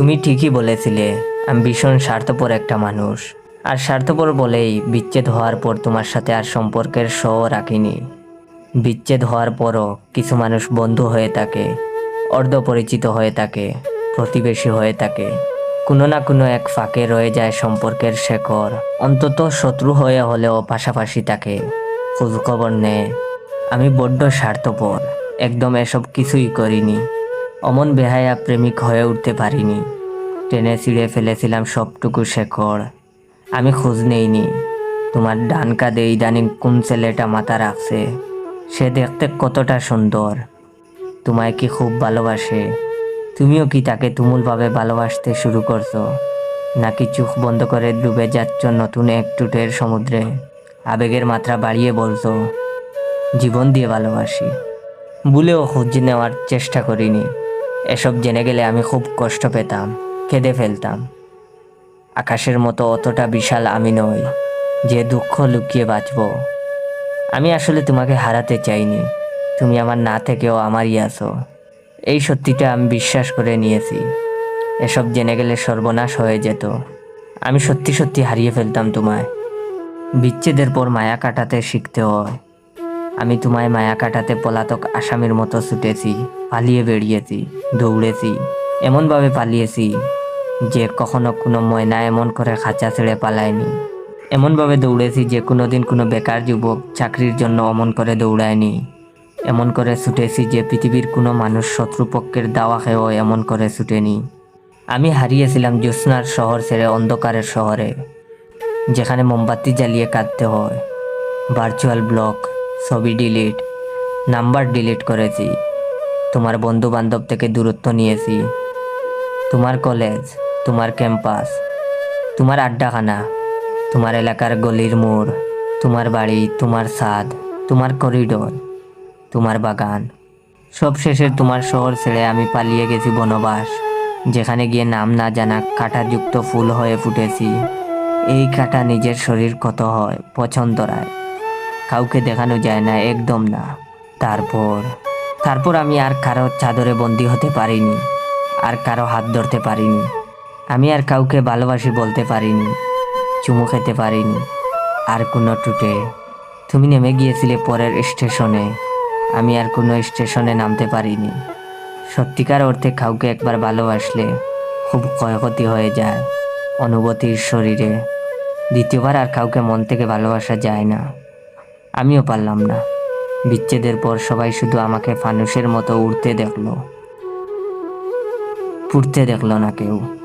তুমি ঠিকই বলেছিলে, আমি ভীষণ স্বার্থপর একটা মানুষ। আর স্বার্থপর বলেই বিচ্ছেদ হওয়ার পর তোমার সাথে আর সম্পর্কের শো রাখিনি। বিচ্ছেদ হওয়ার পরও কিছু মানুষ বন্ধু হয়ে থাকে, অর্ধপরিচিত হয়ে থাকে, প্রতিবেশী হয়ে থাকে। কোনো না কোনো এক ফাঁকে রয়ে যায় সম্পর্কের শেখর, অন্তত শত্রু হয়ে হলেও পাশাপাশি থাকে। খোঁজখবর নেয় আমি বড্ড স্বার্থপর, একদম এসব কিছুই করিনি। অমন বেহায়া প্রেমিক হয়ে উঠতে পারিনি। টেনে ছিঁড়ে ফেলেছিলাম সবটুকু শেকড় আমি খোঁজ নেইনি। তোমার ডান কাঁধে ইদানিং কোন ছেলেটা মাথা রাখছে, সে দেখতে কতটা সুন্দর। তোমায় কি খুব ভালোবাসে? তুমিও কি তাকে তুমুলভাবে ভালোবাসতে শুরু করছ? নাকি চোখ বন্ধ করে ডুবে যাচ্ছ নতুন এক টুটের সমুদ্রে? আবেগের মাত্রা বাড়িয়ে বলছো, জীবন দিয়ে ভালোবাসি। ভুলেও খোঁজ নেওয়ার চেষ্টা করিনি। এসব জেনে গেলে আমি খুব কষ্ট পেতাম, কেঁদে ফেলতাম। আকাশের মতো অতটা বিশাল আমি নই, যে দুঃখ লুকিয়ে বাঁচব। আমি আসলে তোমাকে হারাতে চাইনি, তুমি আমার না থেকেও আমারই আছো। এই সত্যিটা আমি বিশ্বাস করে নিয়েছি। এসব জেনে গেলে সর্বনাশ হয়ে যেত। আমি সত্যি সত্যি হারিয়ে ফেলতাম তোমায়। বিচ্ছেদের পর মায়া কাটাতে শিখতে হয়। আমি তোমায় মায়া কাটাতে পলাতক আসামির মতো ছুটেছি। পালিয়ে বেরিয়েছি দৌড়েছি, এমনভাবে পালিয়েছি যে কখনো কোনো ময়না এমন করে খাঁচা ছেড়ে পালায়নি। এমনভাবে দৌড়েছি যে কোনো দিন কোনো বেকার যুবক চাকরির জন্য অমন করে দৌড়ায়নি। এমন করে ছুটেছি যে পৃথিবীর কোনো মানুষ শত্রুপক্ষের দাওয়া খেয়েও এমন করে ছুটেনি। আমি হারিয়েছিলাম জ্যোৎস্নার শহর ছেড়ে অন্ধকারের শহরে, যেখানে মোমবাতি জ্বালিয়ে কাঁদতে হয়। ভার্চুয়াল ব্লক, ছবি ডিলিট, নাম্বার ডিলিট করেছি। তোমার বন্ধু বান্ধব থেকে দূরত্ব নিয়েছি। তোমার কলেজ, তোমার ক্যাম্পাস, তোমার আড্ডাখানা, তোমার এলাকার গলির মোড়, তোমার বাড়ি, তোমার ছাদ তোমার করিডোর, তোমার বাগান। সব শেষে তোমার শহর ছেড়ে আমি পালিয়ে গেছি বনবাস, যেখানে গিয়ে নাম না জানা কাঁটাযুক্ত ফুল হয়ে ফুটেছি। এই কাঁটা নিজের শরীর কত হয় পছন্দরায় কাউকে দেখানো যায় না, একদম না। তারপর তারপর আমি আর কারও চাদরে বন্দি হতে পারিনি, আর কারও হাত ধরতে পারিনি। আমি আর কাউকে ভালোবাসি বলতে পারিনি, চুমু খেতে পারিনি, আর কোনো টুটে তুমি নেমে গিয়েছিলে পরের স্টেশনে, আমি আর কোনো স্টেশনে নামতে পারিনি। সত্যিকার অর্থে কাউকে একবার ভালোবাসলে খুব ক্ষয়ক্ষতি হয়ে যায় অনুভূতির শরীরে। দ্বিতীয়বার আর কাউকে মন থেকে ভালোবাসা যায় না। আমিও পারলাম না। বিচ্ছেদের পর সবাই শুধু আমাকে ফানুসের মতো উড়তে দেখল। পুড়তে দেখল না কেউ।